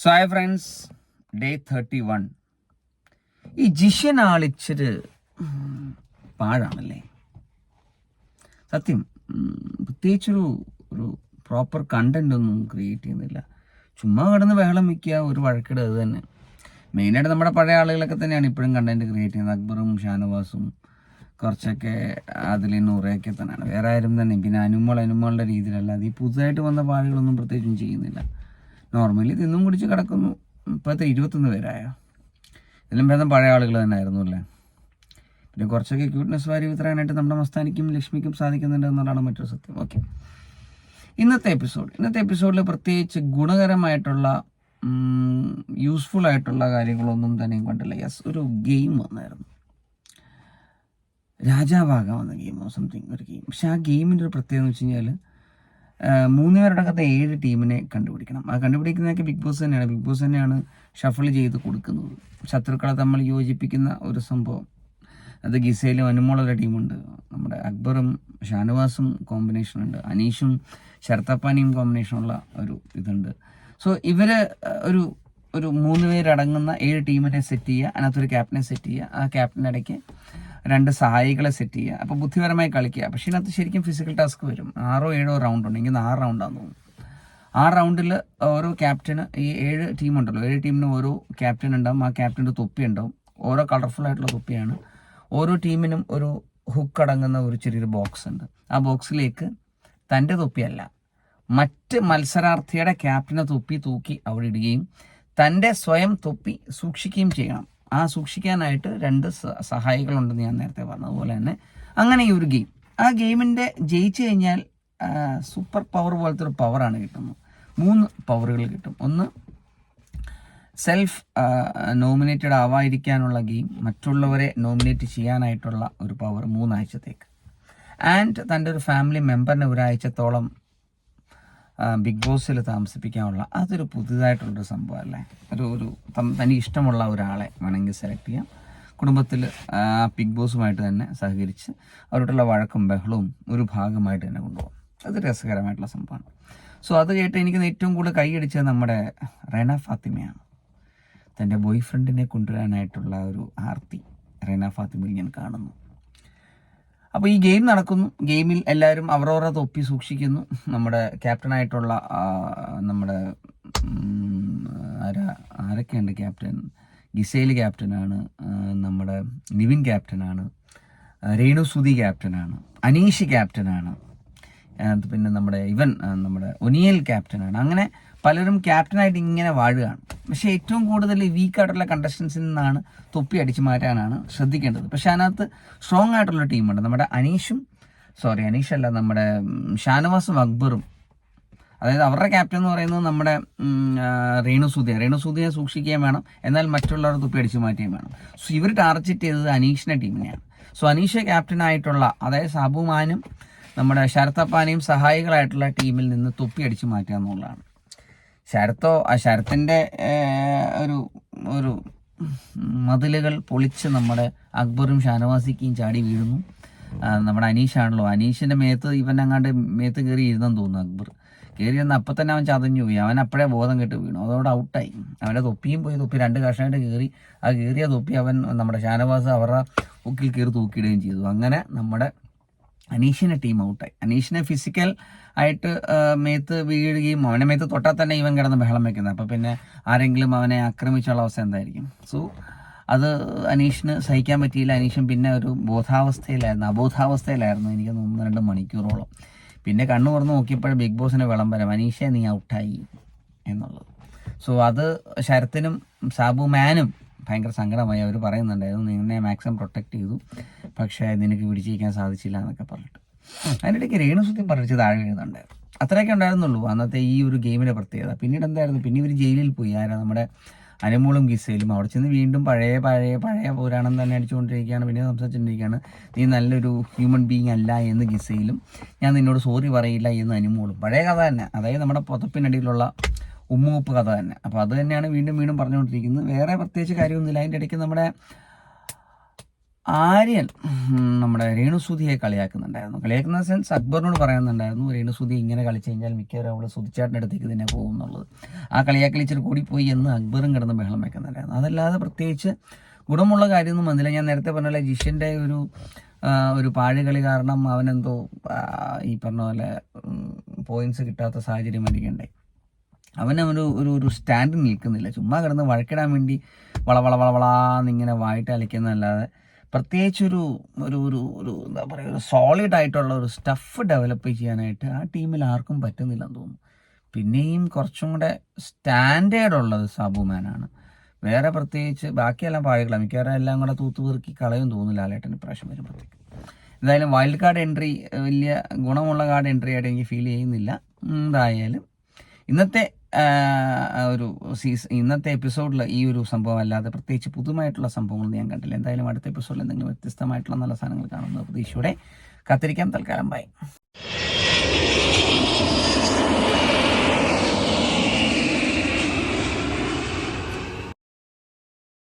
So hi friends day thirty one ഈ ജിഷ്യൻ ആളിച്ചിട്ട് പാഴാണല്ലേ? സത്യം പ്രത്യേകിച്ചൊരു ഒരു പ്രോപ്പർ കണ്ടന്റ് ഒന്നും ക്രിയേറ്റ് ചെയ്യുന്നില്ല. ചുമ്മാ കിടന്ന് ബഹളം വയ്ക്കുക ഒരു വഴക്കിടുക അത് തന്നെ. മെയിനായിട്ട് നമ്മുടെ പഴയ ആളുകളൊക്കെ തന്നെയാണ് ഇപ്പോഴും കണ്ടന്റ് ക്രിയേറ്റ് ചെയ്യുന്നത്. അക്ബറും ഷാനവാസും കുറച്ചൊക്കെ അതിൽ നൂറയൊക്കെ തന്നെയാണ് വേറെ ആരും തന്നെ പിന്നെ അനുമോൾ അനുമോളുടെ രീതിയിലല്ല. അത് ഈ പുതുതായിട്ട് വന്ന പാടുകളൊന്നും പ്രത്യേകിച്ചും ചെയ്യുന്നില്ല. നോർമലി തിന്നും കുടിച്ച് കിടക്കുന്നു. ഇപ്പോഴത്തെ ഇരുപത്തൊന്ന് പേരായോ? ഇതിലും ഭേദം പഴയ ആളുകൾ തന്നെ ആയിരുന്നു അല്ലേ? പിന്നെ കുറച്ചൊക്കെ ക്യൂട്ട്നെസ് വാരി വിത്രാനായിട്ട് നമ്മുടെ മസ്താനിക്കും ലക്ഷ്മിക്കും സാധിക്കുന്നുണ്ട് എന്നുള്ളതാണ് മറ്റൊരു സത്യം. ഓക്കെ ഇന്നത്തെ എപ്പിസോഡ് ഇന്നത്തെ എപ്പിസോഡിൽ പ്രത്യേകിച്ച് ഗുണകരമായിട്ടുള്ള യൂസ്ഫുൾ ആയിട്ടുള്ള കാര്യങ്ങളൊന്നും തന്നെയും കണ്ടില്ല. യെസ് ഒരു ഗെയിം വന്നായിരുന്നു. രാജാവാകാൻ വന്ന ഗെയിമോ സംതിങ് ഒരു ഗെയിം പക്ഷെ ആ ഗെയിമിന്റെ ഒരു പ്രത്യേകത എന്ന് വെച്ച് കഴിഞ്ഞാൽ മൂന്ന് പേരടക്കത്തെ ഏഴ് ടീമിനെ കണ്ടുപിടിക്കണം. ആ കണ്ടുപിടിക്കുന്നതൊക്കെ ബിഗ് ബോസ് തന്നെയാണ്. ബിഗ് ബോസ് തന്നെയാണ് ഷഫിൾ ചെയ്ത് കൊടുക്കുന്നത്. ശത്രുക്കളെ തമ്മിൽ യോജിപ്പിക്കുന്ന ഒരു സംഭവം. അത് ഗിസയിലും അനുമോളുള്ള ടീമുണ്ട്. നമ്മുടെ അക്ബറും ഷാനവാസും കോമ്പിനേഷൻ ഉണ്ട്. അനീഷും ശരത്തപ്പാനിയും കോമ്പിനേഷനുള്ള ഒരു ഇതുണ്ട്. സോ ഇവർ ഒരു ഒരു മൂന്ന് പേരടങ്ങുന്ന ഏഴ് ടീമിനെ സെറ്റ് ചെയ്യുക. അതിനകത്തൊരു ക്യാപ്റ്റനെ സെറ്റ് ചെയ്യുക. ആ ക്യാപ്റ്റന്റെ ഇടയ്ക്ക് രണ്ട് സഹായികളെ സെറ്റ് ചെയ്യുക. അപ്പോൾ ബുദ്ധിപരമായി കളിക്കുക. പക്ഷേ ഇതിനകത്ത് ശരിക്കും ഫിസിക്കൽ ടാസ്ക് വരും. ആറോ ഏഴോ റൗണ്ട് ഉണ്ടെങ്കിൽ ആറ് റൗണ്ടാന്ന് തോന്നുന്നു. ആ റൗണ്ടിൽ ഓരോ ക്യാപ്റ്റന് ഈ ഏഴ് ടീം ഉണ്ടല്ലോ. ഏഴ് ടീമിന് ഓരോ ക്യാപ്റ്റൻ ഉണ്ടാവും. ആ ക്യാപ്റ്റന്റെ തൊപ്പി ഉണ്ടാവും. ഓരോ കളർഫുൾ ആയിട്ടുള്ള തൊപ്പിയാണ്. ഓരോ ടീമിനും ഒരു ഹുക്ക് അടങ്ങുന്ന ഒരു ചെറിയൊരു ബോക്സ് ഉണ്ട്. ആ ബോക്സിലേക്ക് തന്റെ തൊപ്പിയല്ല മറ്റ് മത്സരാർത്ഥിയുടെ ക്യാപ്റ്റനെ തൊപ്പി തൂക്കി അവിടെ ഇടുകയും തന്റെ സ്വയം തൊപ്പി സൂക്ഷിക്കുകയും ചെയ്യണം. ആ സൂക്ഷിക്കാനായിട്ട് രണ്ട് സഹായികളുണ്ടെന്ന് ഞാൻ നേരത്തെ പറഞ്ഞതുപോലെ തന്നെ. അങ്ങനെ ഈ ഒരു ഗെയിം. ആ ഗെയിമിന്റെ ജയിച്ചു കഴിഞ്ഞാൽ സൂപ്പർ പവർ പോലത്തെ ഒരു പവറാണ് കിട്ടുന്നത്. മൂന്ന് പവറുകൾ കിട്ടും. ഒന്ന് സെൽഫ് നോമിനേറ്റഡ് ആവാതിരിക്കാനുള്ള ഗെയിം. മറ്റുള്ളവരെ നോമിനേറ്റ് ചെയ്യാനായിട്ടുള്ള ഒരു പവർ മൂന്നാഴ്ചത്തേക്ക്. ആൻഡ് തന്റെ ഒരു ഫാമിലി മെമ്പറിനെ ഒരാഴ്ചത്തോളം ബിഗ് ബോസിൽ താമസിപ്പിക്കാനുള്ള അതൊരു പുതുതായിട്ടുള്ളൊരു സംഭവം അല്ലേ ഒരു ഒരു തനി ഇഷ്ടമുള്ള ഒരാളെ വേണമെങ്കിൽ സെലക്ട് ചെയ്യാം. കുടുംബത്തിൽ ബിഗ് ബോസുമായിട്ട് തന്നെ സഹകരിച്ച് അവരോടുള്ള വഴക്കും ബഹളവും ഒരു ഭാഗമായിട്ട് തന്നെ കൊണ്ടുപോകും. അത് രസകരമായിട്ടുള്ള സംഭവമാണ്. സോ അത് കേട്ട് എനിക്ക് ഏറ്റവും കൂടുതൽ കൈയടിച്ചത് നമ്മുടെ റെന ഫാത്തിമയാണ്. തന്റെ ബോയ് ഫ്രണ്ടിനെ കൊണ്ടുവരാനായിട്ടുള്ള ഒരു ആർത്തി റെന ഫാത്തിമയിൽ ഞാൻ കാണുന്നു. അപ്പോൾ ഈ ഗെയിം നടക്കുന്നു. ഗെയിമിൽ എല്ലാവരും അവരവരുടെ തൊപ്പി സൂക്ഷിക്കുന്നു. നമ്മുടെ ക്യാപ്റ്റനായിട്ടുള്ള നമ്മുടെ ആരാ ആരൊക്കെയുണ്ട് ക്യാപ്റ്റൻ? ഗിസേൽ ക്യാപ്റ്റനാണ് നമ്മുടെ നിവിൻ ക്യാപ്റ്റനാണ് രേണു സുധി ക്യാപ്റ്റനാണ് അനീഷ് ക്യാപ്റ്റനാണ് പിന്നെ നമ്മുടെ ഇവൻ നമ്മുടെ ഒനിയൽ ക്യാപ്റ്റനാണ്. അങ്ങനെ പലരും ക്യാപ്റ്റനായിട്ട് ഇങ്ങനെ വാഴുകയാണ്. പക്ഷേ ഏറ്റവും കൂടുതൽ വീക്കായിട്ടുള്ള കണ്ടസ്റ്റൻസിൽ നിന്നാണ് തൊപ്പി അടിച്ചു മാറ്റാനാണ് ശ്രദ്ധിക്കേണ്ടത്. പക്ഷെ അതിനകത്ത് സ്ട്രോങ് ആയിട്ടുള്ള ടീമുണ്ട് നമ്മുടെ അനീഷും സോറി അനീഷ് അല്ല നമ്മുടെ ഷാനവാസും അക്ബറും. അതായത് അവരുടെ ക്യാപ്റ്റൻ എന്ന് പറയുന്നത് നമ്മുടെ രേണു സുധിയ രേണു സൂതിയെ സൂക്ഷിക്കുകയും വേണം. എന്നാൽ മറ്റുള്ളവർ തുപ്പി അടിച്ചു മാറ്റുകയും വേണം. സോ ഇവർ ടാർജറ്റ് ചെയ്തത് അനീഷിന്റെ ടീമിനെയാണ് സോ അനീഷ ക്യാപ്റ്റനായിട്ടുള്ള അതായത് സാബുമാനും നമ്മുടെ ശരത്തപ്പാനെയും സഹായികളായിട്ടുള്ള ടീമിൽ നിന്ന് തൊപ്പി അടിച്ചു മാറ്റുക എന്നുള്ളതാണ്. ശരത്തോ ആ ശരത്തിന്റെ ഒരു ഒരു മതിലുകൾ പൊളിച്ച് നമ്മുടെ അക്ബറും ഷാനവാസിക്കും ചാടി വീഴുന്നു. നമ്മുടെ അനീഷാണല്ലോ. അനീഷിന്റെ മേത്ത് ഇവൻ അങ്ങാണ്ട് മേത്ത് കയറി ഇരുന്നെന്ന് തോന്നുന്നു അക്ബർ. കയറി വന്ന് അപ്പം തന്നെ അവൻ ചതഞ്ഞു പോയി. അവൻ അപ്പോഴേ ബോധം കെട്ട് വീണു. അതോടെ ഔട്ടായി. അവന്റെ തൊപ്പിയും പോയി. തൊപ്പി രണ്ട് കഷ്ണമായിട്ട് കയറി. ആ കയറിയ തൊപ്പി അവൻ നമ്മുടെ ഷാനവാസ് അവരുടെ ഉക്കിൽ കയറി തൂക്കിയിടുകയും ചെയ്തു. അങ്ങനെ നമ്മുടെ അനീഷിനെ ടീം ഔട്ടായി അനീഷിനെ ഫിസിക്കൽ ആയിട്ട് മേത്ത് വീഴുകയും അവനെ മേത്ത് തൊട്ടാൽ തന്നെ ഇവൻ കിടന്ന് ബഹളം വെക്കുന്നത്. അപ്പോൾ പിന്നെ ആരെങ്കിലും അവനെ ആക്രമിച്ചുള്ള അവസ്ഥ എന്തായിരിക്കും? സോ അത് അനീഷിന് സഹിക്കാൻ പറ്റിയില്ല. അനീഷൻ പിന്നെ ഒരു ബോധാവസ്ഥയിലായിരുന്നു. അബോധാവസ്ഥയിലായിരുന്നു എനിക്ക് തോന്നുന്നു രണ്ട് മണിക്കൂറോളം. പിന്നെ കണ്ണു തുറന്ന് നോക്കിയപ്പോൾ ബിഗ് ബോസിന്റെ വിളംബരം അനീഷെ നീ ഔട്ടായി എന്നുള്ളത്. സോ അത് ശരത്തിനും സാബു മാനും ഭയങ്കര സങ്കടമായി അവർ പറയുന്നുണ്ടായിരുന്നു നിന്നെ മാക്സിമം പ്രൊട്ടക്ട് ചെയ്തു. പക്ഷേ നിനക്ക് പിടിച്ചിരിക്കാൻ സാധിച്ചില്ല എന്നൊക്കെ പറഞ്ഞിട്ട്. അതിനിടയ്ക്ക് രേണുസുദ്യം പറിച്ച് താഴെ വീഴുന്നുണ്ടായിരുന്നു അത്രയൊക്കെ ഉണ്ടായിരുന്നുള്ളൂ അന്നത്തെ ഈ ഒരു ഗെയിമിന്റെ പ്രത്യേകത. പിന്നീട് എന്തായിരുന്നു? പിന്നെ ഇവർ ജയിലിൽ പോയി. ആരാ നമ്മുടെ അനുമോളും ഗിസയിലും. അവിടെ ചെന്ന് വീണ്ടും പഴയ പഴയ പഴയ പുരാണം തന്നെ അടിച്ചുകൊണ്ടിരിക്കുകയാണ്. പിന്നെ സംസാരിച്ചുകൊണ്ടിരിക്കുകയാണ്. നീ നല്ലൊരു ഹ്യൂമൻ ബീങ് അല്ല എന്ന് ഗിസയിലും. ഞാൻ നിന്നോട് സോറി പറയില്ല എന്ന് അനുമോളും. പഴയ കഥ തന്നെ. അതായത് നമ്മുടെ പുതപ്പിനടിയിലുള്ള ഉമ്മുപ്പ് കഥ തന്നെ അപ്പോൾ അത് തന്നെയാണ് വീണ്ടും വീണ്ടും പറഞ്ഞുകൊണ്ടിരിക്കുന്നത്. വേറെ പ്രത്യേകിച്ച് കാര്യമൊന്നുമില്ല. അതിന്റെ ഇടയ്ക്ക് നമ്മുടെ ആര്യൻ നമ്മുടെ രേണുസുതിയെ കളിയാക്കുന്നുണ്ടായിരുന്നു. കളിയാക്കുന്ന സെൻസ് അക്ബറിനോട് പറയുന്നുണ്ടായിരുന്നു രേണുസുതി ഇങ്ങനെ കളിച്ചു കഴിഞ്ഞാൽ മിക്കവാറും അവൾ സുതിച്ചാട്ടിന്റെ അടുത്തേക്ക് തന്നെ പോകും എന്നുള്ളത്. ആ കളിയാക്കൽ കൂടി പോയി എന്ന് അക്ബറും കിടന്ന് ബഹളം വെക്കുന്നുണ്ടായിരുന്നു. അതല്ലാതെ പ്രത്യേകിച്ച് ഗുണമുള്ള കാര്യമൊന്നും വന്നില്ല. ഞാൻ നേരത്തെ പറഞ്ഞ പോലെ ജിഷ്യന്റെ ഒരു ഒരു പാഴുകളി കാരണം അവനെന്തോ ഈ പറഞ്ഞ പോലെ പോയിന്റ്സ് കിട്ടാത്ത സാഹചര്യം വരികയുണ്ടായി അവനൊരു ഒരു ഒരു സ്റ്റാൻഡ് നിൽക്കുന്നില്ല. ചുമ്മാ കിടന്ന് വഴക്കിടാൻ വേണ്ടി വള വള വള വളാന്നിങ്ങനെ വായിട്ട് അലയ്ക്കുന്നതല്ലാതെ പ്രത്യേകിച്ച് ഒരു ഒരു ഒരു ഒരു എന്താ പറയുക ഒരു സോളിഡ് ആയിട്ടുള്ള ഒരു സ്റ്റഫ് ഡെവലപ്പ് ചെയ്യാനായിട്ട് ആ ടീമിൽ ആർക്കും പറ്റുന്നില്ലെന്ന് തോന്നുന്നു. പിന്നെയും കുറച്ചും കൂടെ സ്റ്റാൻഡേർഡ് ഉള്ളത് സാബുമാനാണ് വേറെ പ്രത്യേകിച്ച് ബാക്കിയെല്ലാം പാഴുകളാണ് മിക്കവാറും എല്ലാം കൂടെ തൂത്തുപെറുക്കി കളയും തോന്നുന്നില്ല ലാലേട്ടൻ ഇപ്രാവശ്യം വരുമ്പോഴത്തേക്ക്. എന്തായാലും വൈൽഡ് കാർഡ് എൻട്രി വലിയ ഗുണമുള്ള കാർഡ് എൻട്രി ആയിട്ട് എനിക്ക് ഫീൽ ചെയ്യുന്നില്ല. എന്തായാലും ഇന്നത്തെ ഒരു സീസൺ ഇന്നത്തെ എപ്പിസോഡിൽ ഈ ഒരു സംഭവം അല്ലാതെ പ്രത്യേകിച്ച് പുതുമായിട്ടുള്ള സംഭവങ്ങളൊന്നും ഞാൻ കണ്ടില്ല. എന്തായാലും അടുത്ത എപ്പിസോഡിൽ എന്തെങ്കിലും വ്യത്യസ്തമായിട്ടുള്ള നല്ല സാധനങ്ങൾ കാണുന്ന പ്രതീക്ഷയോടെ കാത്തിരിക്കാം. തൽക്കാലം ബൈ